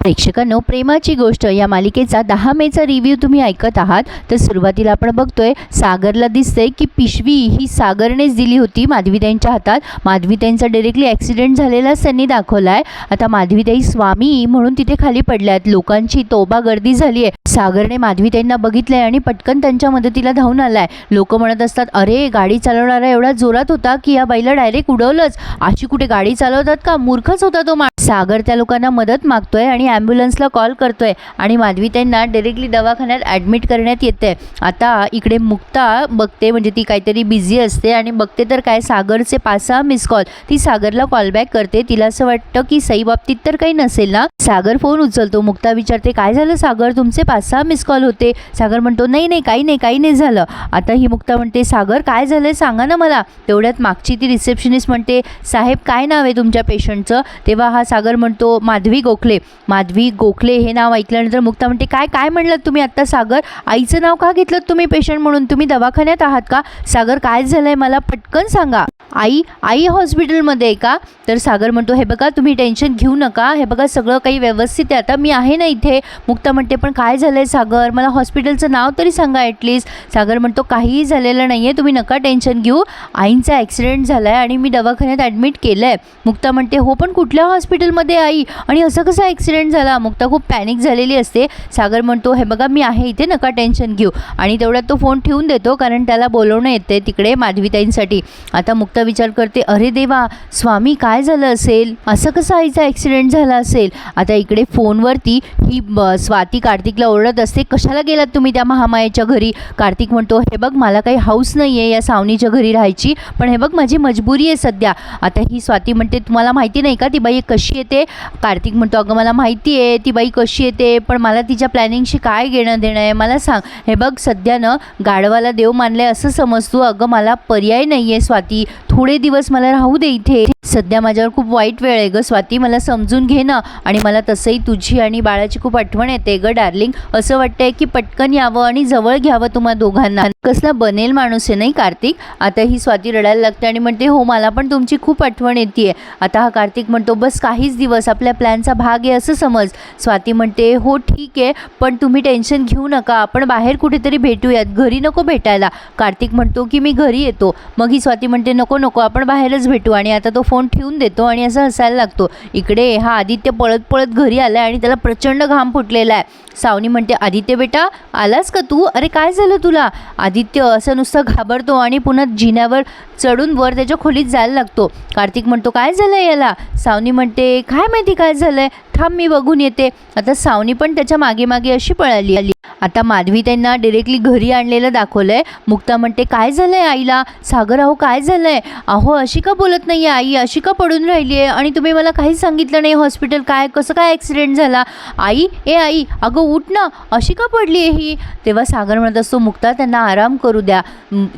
प्रेक्षकांनो प्रेमाची गोष्ट या मालिकेचा दहा मेचा रिव्ह्यू तुम्ही ऐकत आहात. तर सुरुवातीला आपण बघतोय सागरला दिसतंय की पिशवी ही सागरनेच दिली होती माधवीताईंच्या हातात. माधवीताईंचा डायरेक्टली ॲक्सिडेंट झालेलाच त्यांनी दाखवला आहे आता माधवीताई स्वामी म्हणून तिथे खाली पडल्या आहेत लोकांची तोबा गर्दी झाली आहे सागरने माधवीताईंना बघितलंय आणि पटकन त्यांच्या मदतीला धावून आलाय. लोक म्हणत असतात अरे गाडी चालवणारा एवढा जोरात होता की या बाईला डायरेक्ट उडवलंच. अशी कुठे गाडी चालवतात का? मूर्खच होता तो सागर त्या लोकांना मदत मागतोय आणि ॲम्ब्युलन्सला कॉल करतोय आणि माधवीताईंना डायरेक्टली दवाखान्यात ॲडमिट करण्यात येते आता इकडे मुक्ता बघते म्हणजे ती काहीतरी बिझी असते आणि बघते तर काय सागरचे पाच सहा मिस कॉल ती सागरला कॉल बॅक करते. तिला असं वाटतं की सई बाबतीत तर काही नसेल ना? सागर फोन उचलतो. मुक्ता विचारते काय झालं सागर? तुमचे पाच सहा मिस कॉल होते. सागर म्हणतो नाही नाही काही नाही काही नाही झालं. आता ही मुक्ता म्हणते सागर काय झालंय? सांगा ना मला. तेवढ्यात मागची ती रिसेप्शनिस्ट म्हणते साहेब काय नाव आहे तुमच्या पेशंटचं तेव्हा हा सागर म्हणतो माधवी गोखले. मा माधवी गोखले हे नाव ऐकल्यानंतर मुक्ता म्हणते काय काय म्हणलं तुम्ही आत्ता सागर? आईचं नाव का घेतलं तुम्ही पेशंट म्हणून? तुम्ही दवाखान्यात आहात का? सागर काय झालंय मला पटकन सांगा. आई आई हॉस्पिटलमध्ये आहे का? तर सागर म्हणतो हे बघा तुम्ही टेन्शन घेऊ नका. हे बघा सगळं काही व्यवस्थित आहे. आता मी आहे ना इथे. मुक्ता म्हणते पण काय झालं आहे सागर? मला हॉस्पिटलचं नाव तरी सांगा ॲटलिस्ट सागर म्हणतो काहीही झालेलं नाही आहे तुम्ही नका टेन्शन घेऊ. आईंचा ॲक्सिडेंट झाला आहे आणि मी दवाखान्यात ॲडमिट केलं आहे मुक्ता म्हणते हो पण कुठल्या हॉस्पिटलमध्ये आई? आणि असं कसं ॲक्सिडेंट झाला? मुक्ता खूप पॅनिक झालेली असते. सागर म्हणतो हे बघा मी आहे इथे. नका टेन्शन घेऊ. आणि तेवढ्यात तो फोन ठेवून देतो कारण त्याला बोलवणं येते तिकडे माधवीताईंसाठी. आता मुक्ता विचार करते अरे देवा स्वामी काय झालं असेल? असं कसं आईचा ॲक्सिडेंट झाला असेल? आता इकडे फोनवरती ही स्वाती कार्तिकला ओरडत असते कशाला गेलात तुम्ही त्या महामायाच्या घरी? कार्तिक म्हणतो हे बघ मला काही हाऊस नाही आहे या सावनीच्या घरी राहायची पण हे बघ माझी मजबुरी आहे सध्या. आता ही स्वाती म्हणते तुम्हाला माहिती नाही का ती बाई कशी येते? कार्तिक म्हणतो अगं मला माहिती आहे ती बाई कशी येते पण मला तिच्या प्लॅनिंगशी काय घेणं देणं आहे मला सांग. हे बघ सध्या ना गाढवाला देव मानले असं समजतो अगं मला पर्याय नाही आहे स्वाती थोडे दिवस मला राहू दे इथे. सध्या माझ्यावर खूप वाईट वेळ आहे ग. स्वाती मला समजून घे ना. आणि मला तसंही तुझी आणि बाळाची खूप आठवण येते ग डार्लिंग असं वाटतंय की पटकन यावं आणि जवळ घ्यावं तुम्हा दोघांना. कसला बनेल माणूस आहे नाही कार्तिक? आता ही स्वाती रडायला लागते आणि म्हणते हो मला पण तुमची खूप आठवण येते आता हा कार्तिक म्हणतो बस काहीच दिवस. आपल्या प्लॅनचा भाग आहे असं समज. स्वाती म्हणते हो ठीक आहे. पण तुम्ही टेन्शन घेऊ नका. आपण बाहेर कुठेतरी भेटूयात. घरी नको भेटायला. कार्तिक म्हणतो की मी घरी येतो. मग ही स्वाती म्हणते नको नको. आपण बाहेरच भेटू. आणि आता तो फोन ठेवून देतो आणि असं हसायला लागतो. इकडे हा आदित्य पळत पळत घरी आला आणि त्याला प्रचंड घाम फुटलेला आहे. सावनी म्हणते आदित्य बेटा आलास का तू? अरे काय झालं तुला? आदित्य असं नुसतं घाबरतो आणि पुन्हा जिन्यावर चढून वर त्याच्या खोलीत जायला लागतो. कार्तिक म्हणतो काय झालं याला? सावनी म्हणते काय माहिती काय झालंय? थांब मी बघून येते. आता सावनी पण त्याच्यामागे मागे अशी पळाली. आली आता माधवी त्यांना डिरेक्टली घरी आणलेलं दाखवलंय. मुक्ता म्हणते काय झालंय आईला? सागर अहो काय झालंय? अहो अशी का बोलत नाही आई? अशी का पडून राहिली आहे आणि तुम्ही मला काहीच सांगितलं नाही हॉस्पिटल काय? कसं काय ॲक्सिडेंट झाला? आई ए आई अगं उठ ना. अशी का पडली आहे ही? तेव्हा सागर म्हणत असतो मुक्ता त्यांना आराम करू द्या.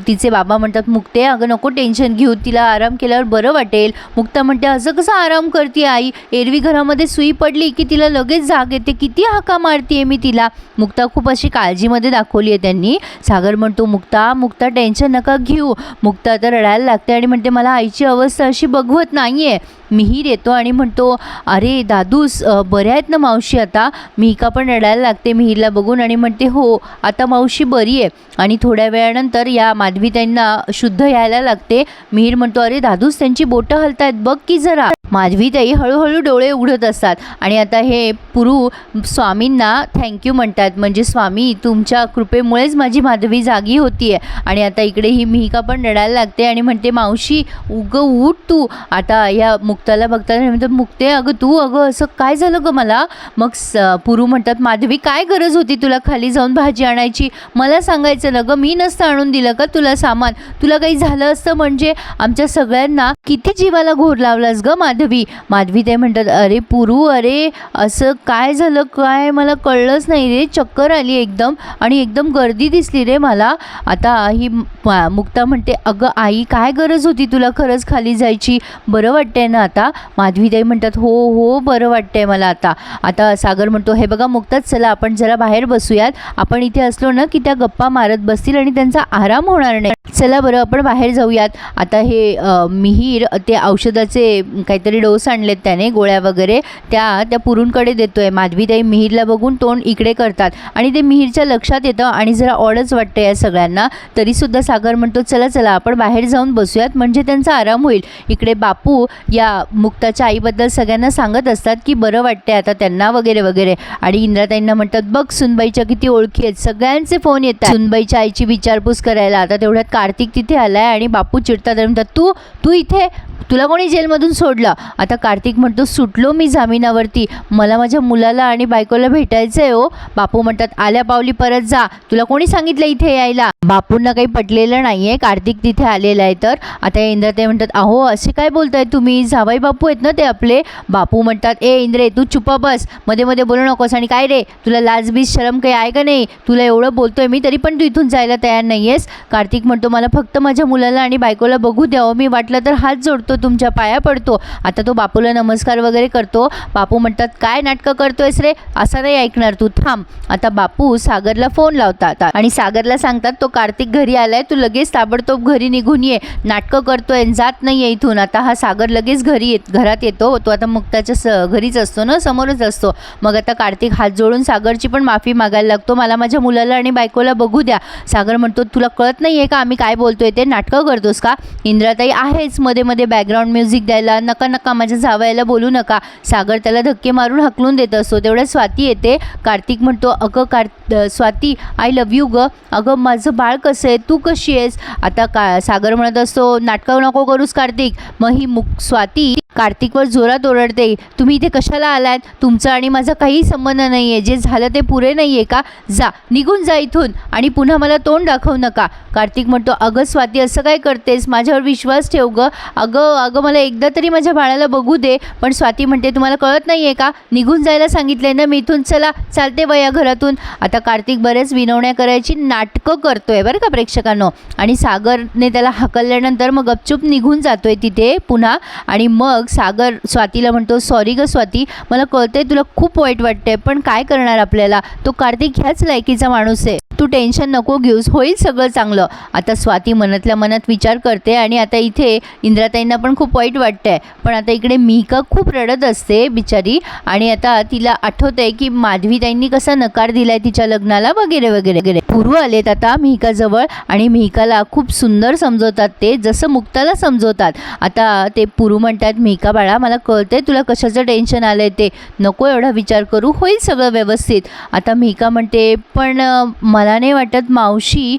तिचे बाबा म्हणतात मुक्ते अगं नको टेन्शन घेऊ तिला आराम केल्यावर बरं वाटेल. मुक्ता म्हणते असं कसं आराम करते आई? एरवी घरामध्ये सुई पडली की तिला लगेच जाग येते. किती हाका मारते मी तिला. मुक्ता खूप अशी काळजीमध्ये दाखवली आहे त्यांनी. सागर म्हणतो मुक्ता मुक्ता टेन्शन नका घेऊ. मुक्ता तर रडायला लागते आणि म्हणते मला आईची अवस्था अशी बघवत नाही आहे मिहीर येतो आणि म्हणतो अरे दादूस बऱ्या आहेत ना मावशी आता? मिहिका पण रडायला लागते मिहीरला बघून. आणि म्हणते हो आता मावशी बरी आहे. आणि थोड्या वेळानंतर या माधवी त्यांना शुद्ध यायला लागते. मिहीर म्हणतो अरे दादूस त्यांची बोटं हलतायत बघ की जरा. माधवीताई हळूहळू डोळे उघडत असतात. आणि आता हे पुरू स्वामींना थँक्यू म्हणतात. म्हणजे स्वामी तुमच्या कृपेमुळेच माझी माधवी जागी होती आहे आणि आता इकडे ही मिहिका पण रडायला लागते आणि म्हणते मावशी उग उठ तू. आता या बघताला बघताना म्हणतात मुक्ते अगं तू अगं असं काय झालं गं मला? मग स पुरू म्हणतात माधवी काय गरज होती तुला खाली जाऊन भाजी आणायची? मला सांगायचं ना गं मी नसतं आणून दिलं का तुला सामान? तुला काही झालं असतं म्हणजे आमच्या सगळ्यांना किती जीवाला घोर लावलास गं माधवी? माधवी ते म्हणतात अरे पुरू अरे असं काय झालं? काय मला कळलंच नाही रे चक्कर आली एकदम आणि एकदम गर्दी दिसली रे मला. आता ही मुक्ता म्हणते अगं आई काय गरज होती तुला खरंच खाली जायची? बरं वाटतंय ना आता माधवीताई म्हणतात हो हो बरं वाटतंय मला आता. आता सागर म्हणतो हे बघा मुक्ताच चला आपण जरा बाहेर बसूयात. आपण इथे असलो ना की त्या गप्पा मारत बसतील आणि त्यांचा आराम होणार नाही. चला बरं आपण बाहेर जाऊयात. आता हे मिहीर ते औषधाचे काहीतरी डोस आणलेत त्याने गोळ्या वगैरे. त्या त्या पुरूंकडे देतोय. माधवीताई मिहीरला बघून तोंड इकडे करतात. आणि ते मिहीरच्या लक्षात येतं आणि जरा ऑडच वाटतं या सगळ्यांना. तरीसुद्धा सागर म्हणतो चला चला आपण बाहेर जाऊन बसूयात. म्हणजे त्यांचा आराम होईल. इकडे बापू या मुक्ताच्या आईबद्दल सगळ्यांना सांगत असतात की बरं वाटते आता त्यांना वगैरे वगैरे. आणि इंद्राताईंना म्हणतात बघ सुनबाईच्या किती ओळखी आहेत. सगळ्यांचे फोन येतात. सुनबाईच्या आईची विचारपूस करायला. आता तेवढ्यात कार्तिक तिथे आलाय आणि बापू चिडतात आणि म्हणतात तू तू इथे तुला कोणी जेलमधून सोडलं? आता कार्तिक म्हणतो सुटलो मी जामिनावरती. मला माझ्या मुलाला आणि बायकोला भेटायचं आहे हो. बापू म्हणतात आल्या पावली परत जा. तुला कोणी सांगितलं इथे यायला? बापूंना काही पटलेलं नाही आहे कार्तिक तिथे आलेला आहे तर. आता इंद्र ते म्हणतात अहो असे काय बोलताय तुम्ही? जावाई बापू आहेत ना ते आपले? बापू म्हणतात ए इंद्रे तू चुपा बस. मध्ये मध्ये बोलू नकोस. आणि काय रे? तुला लाजबीज शरम काही आहे का नाही? तुला एवढं बोलतोय मी तरी पण तू इथून जायला तयार नाही आहेस कार्तिक म्हणतो मला फक्त माझ्या मुलाला आणि बायकोला बघू द्यावं हो. मी वाटलं तर हात जोडतो. तो तुमच्या पाया पडतो. आता तो बापूला नमस्कार वगैरे करतो. बापू म्हणतात काय नाटकं करतोयस रे? असं नाही ऐकणार तू. थांब. आता बापू सागरला फोन लावतात. आणि सागरला सांगतात तो कार्तिक घरी आलाय. तू लगेच ताबडतोब घरी निघून ये. नाटकं करतोय जात नाही आहे इथून. आता हा सागर लगेच घरी येत घरात येतो. तो आता मुक्ताच्या स घरीच असतो ना? समोरच असतो. मग आता कार्तिक हात जोडून सागरची पण माफी मागायला लागतो. मला माझ्या मुलाला आणि बायकोला बघू द्या. सागर म्हणतो तुला कळत नाही आहे का आम्ही काय बोलतोय? ते नाटकं करतोस का? इंद्राताई आहेच. मध्ये मध्ये बॅकग्राऊंड म्युझिक द्यायला नका नका माझ्या झावायला बोलू नका. सागर त्याला धक्के मारून हकलून देत असतो. तेवढ्या स्वाती येते. कार्तिक म्हणतो अगं कार स्वाती आय लव्ह यू ग. अगं माझं बाळ कसं आहे? तू कशी आहेस? आता का सागर म्हणत असतो नाटकं नको करूस कार्तिक. मग ही मुक स्वाती कार्तिकवर जोरात ओरडते तुम्ही इथे कशाला आलात? तुमचं आणि माझा काही संबंध नाही आहे जे झालं ते पुरे नाही आहे का? जा निघून जा इथून आणि पुन्हा मला तोंड दाखवू नका. कार्तिक म्हणतो अगं स्वाती असं काय करतेस? माझ्यावर विश्वास ठेव गं. अगं अगं मला एकदा तरी माझ्या बाळाला बघू दे. पण स्वाती म्हणते तुम्हाला कळत नाही आहे का? निघून जायला सांगितले ना मी इथून. चला चालते वया घरातून. आता कार्तिक बरेच विनवण्या करायची नाटकं करतोय बरं का प्रेक्षकांनो. आणि सागरने त्याला हकलल्यानंतर मग गपचूप निघून जातोय तिथे पुन्हा. आणि मग सागर स्वातीला म्हणतो सॉरी ग स्वाती मला कळतंय तुला खूप वाईट वाटतंय पण काय करणार आपल्याला? तो कार्तिक ह्याच लायकीचा माणूस आहे. तू टेन्शन नको घेऊस होईल सगळं चांगलं. आता स्वाती मनातल्या मनात विचार करते आणि आता इथे इंद्राताईंना पण खूप वाईट वाटतंय. पण आता इकडे मिहिका खूप रडत असते बिचारी आणि आता तिला आठवतंय की माधवीताईंनी कसा नकार दिलाय तिच्या लग्नाला वगैरे वगैरे वगैरे. पूर्व आलेत आता मिहिकाजवळ आणि मिहिकाला खूप सुंदर समजवतात ते जसं मुक्ताला समजवतात. आता ते पुरू म्हणतात मिहिका बाळा मला कळतंय तुला कशाचं टेन्शन आलं आहे ते. नको एवढा विचार करू होईल सगळं व्यवस्थित. आता मिका म्हणते पण मला नाही वाटत मावशी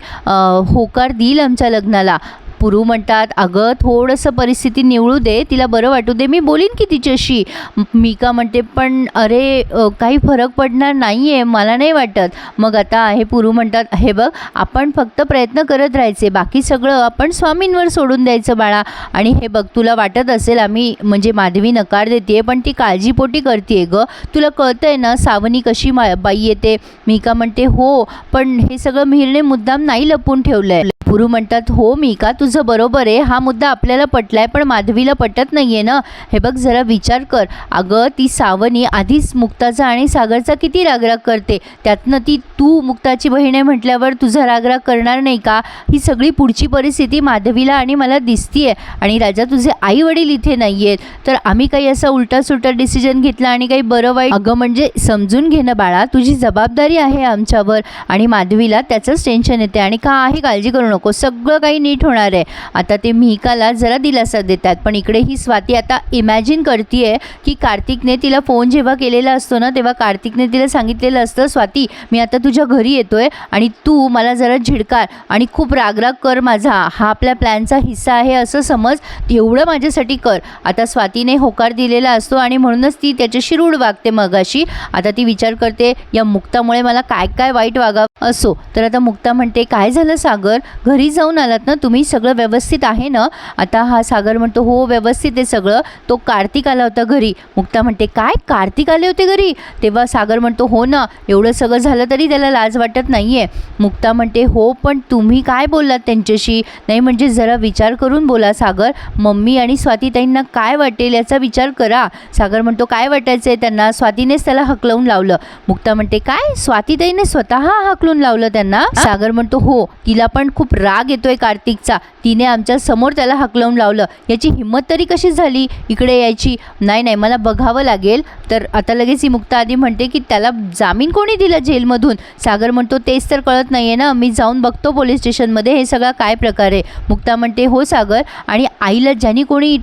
होकार देईल आमच्या लग्नाला. पुरू म्हणतात अगं थोडंसं परिस्थिती निवळू दे तिला बरं वाटू दे मी बोलीन की तिच्याशी. मी का म्हणते पण अरे काही फरक पडणार नाही आहे मला नाही वाटत. मग आता हे पुरू म्हणतात हे बघ आपण फक्त प्रयत्न करत राहायचे बाकी सगळं आपण स्वामींवर सोडून द्यायचं बाळा. आणि हे बघ तुला वाटत असेल आम्ही म्हणजे माधवी नकार देते पण ती काळजीपोटी करते ग. तुला कळतं आहे ना सावनी कशी मा बाई येते? मी का म्हणते हो पण हे सगळं मिहिरने मुद्दाम नाही लपून ठेवलं आहे पुरू म्हणतात हो मी का तुझं तुझं बरोबर आहे हा मुद्दा आपल्याला पटलाय पण माधवीला पटत नाही आहे ना? हे बघ जरा विचार कर. अगं ती सावनी आधीच मुक्ताचा आणि सागरचा किती रागराग करते? त्यातनं ती तू मुक्ताची बहीण आहे म्हटल्यावर तुझा रागराग करणार नाही का? ही सगळी पुढची परिस्थिती माधवीला आणि मला दिसतीये. आणि राजा तुझे आई वडील इथे नाही आहेत तर आम्ही काही असा उलटा सुलटा डिसिजन घेतला आणि काही बरं वाईट अगं म्हणजे समजून घेणं बाळा तुझी जबाबदारी आहे आमच्यावर. आणि माधवीला त्याचंच टेन्शन येते आणि का आहे काळजी करू नको. सगळं काही नीट होणार आहे. आता ते मिहिकाला जरा दिलासा देतात पण इकडे ही स्वाती आता इमॅजिन करतीये की कार्तिकने तिला फोन जेव्हा केलेला असतो ना तेव्हा कार्तिकने तिला सांगितलेलं असतं स्वाती मी आता तुझ्या घरी येतोय आणि तू मला जरा झिडकार आणि खूप रागराग कर माझा. हा आपल्या प्लॅनचा हिस्सा आहे असं समज एवढं माझ्यासाठी कर. आता स्वातीने होकार दिलेला असतो आणि म्हणूनच ती त्याच्याशी रूढ वागते मगाशी. आता ती विचार करते या मुक्तामुळे मला काय काय वाईट वागावं? असो. तर आता मुक्ता म्हणते काय झालं सागर? घरी जाऊन आलात ना तुम्ही? सगळं व्यवस्थित आहे ना? आता हा सागर म्हणतो हो व्यवस्थित आहे सगळं. तो कार्तिक आला होता घरी. मुक्ता म्हणते काय? कार्तिक आले होते घरी? तेव्हा सागर म्हणतो हो ना एवढं सगळं झालं तरी त्याला लाज वाटत नाही आहे मुक्ता म्हणते हो पण तुम्ही काय बोललात त्यांच्याशी? नाही म्हणजे जरा विचार करून बोला सागर. मम्मी आणि स्वातीताईंना काय वाटेल याचा विचार करा. सागर म्हणतो काय वाटायचं आहे त्यांना? स्वातीनेच त्याला हकलवून लावलं. मुक्ता म्हणते काय? स्वातीताईने स्वतः हकलून लावलं त्यांना? सागर म्हणतो हो तिला पण खूप राग येतोय कार्तिकचा. तिने आमच्यासमोर त्याला हकलवून लावलं. याची हिंमत तरी कशी झाली इकडे यायची? नाही नाही मला बघावं लागेल. तर आता लगेच ही मुक्ता आधी म्हणते की त्याला जामीन कोणी दिला जेलमधून? सागर म्हणतो तेच तर कळत नाही आहे ना. मी जाऊन बघतो पोलीस स्टेशनमध्ये. हे सगळा काय प्रकार आहे? मुक्ता म्हणते हो सागर. आणि आईला ज्यांनी कोणी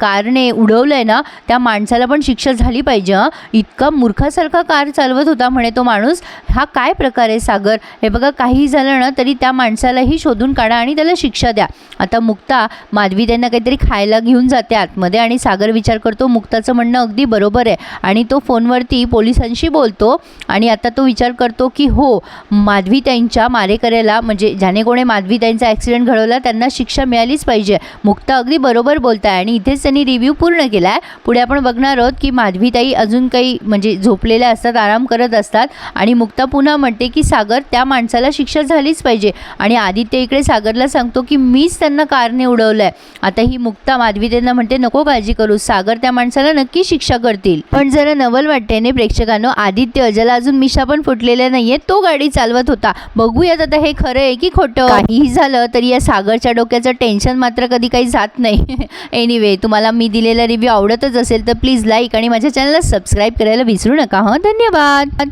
कारने उडवलं आहे ना त्या माणसाला पण शिक्षा झाली पाहिजे हां. इतका मूर्खासारखा कार चालवत होता म्हणे तो माणूस. हा काय प्रकार आहे सागर? हे बघा काही झालं ना तरी त्या माणसालाही शोधून काढा आणि त्याला शिक्षा द्या. आता मुक्ता माधवी त्यांना काहीतरी खायला घेऊन जाते आतमध्ये आणि सागर विचार करतो मुक्ताचं म्हणणं अगदी बरोबर आहे. आणि तो फोनवरती पोलिसांशी बोलतो आणि आता तो विचार करतो की हो माधवी त्यांच्या मारेकऱ्याला म्हणजे ज्याने कोणी माधवी त्यांचा ॲक्सिडेंट घडवला त्यांना शिक्षा मिळालीच पाहिजे. मुक्ता अगदी बरोबर बोलत आहे आणि इथेच त्यांनी रिव्ह्यू पूर्ण केला आहे पुढे आपण बघणार आहोत की माधवीताई अजून काही म्हणजे झोपलेल्या असतात आराम करत असतात आणि मुक्ता पुन्हा म्हणते की सागर त्या माणसाला शिक्षा झालीच पाहिजे. आणि आदित्य इकडे सागरला सांगतो की मी मीच त्यांना कारने उडवलं आहे आता ही मुक्ता माधवी त्यांना म्हणते नको काळजी करू सागर त्या माणसाला नक्की शिक्षा करतील. पण जरा नवल वाटते ने प्रेक्षकांनो आदित्य ज्याला अजून मिशा पण फुटलेल्या नाहीये तो गाडी चालवत होता. बघूयात आता हे खरं आहे की खोटं. काहीही झालं तरी या सागरच्या डोक्याचं टेन्शन मात्र कधी काही जात नाही. एनिवे तुम्हाला मी दिलेला रिव्ह्यू आवडतच असेल तर प्लीज लाईक आणि माझ्या चॅनलला सबस्क्राईब करायला विसरू नका हं? धन्यवाद.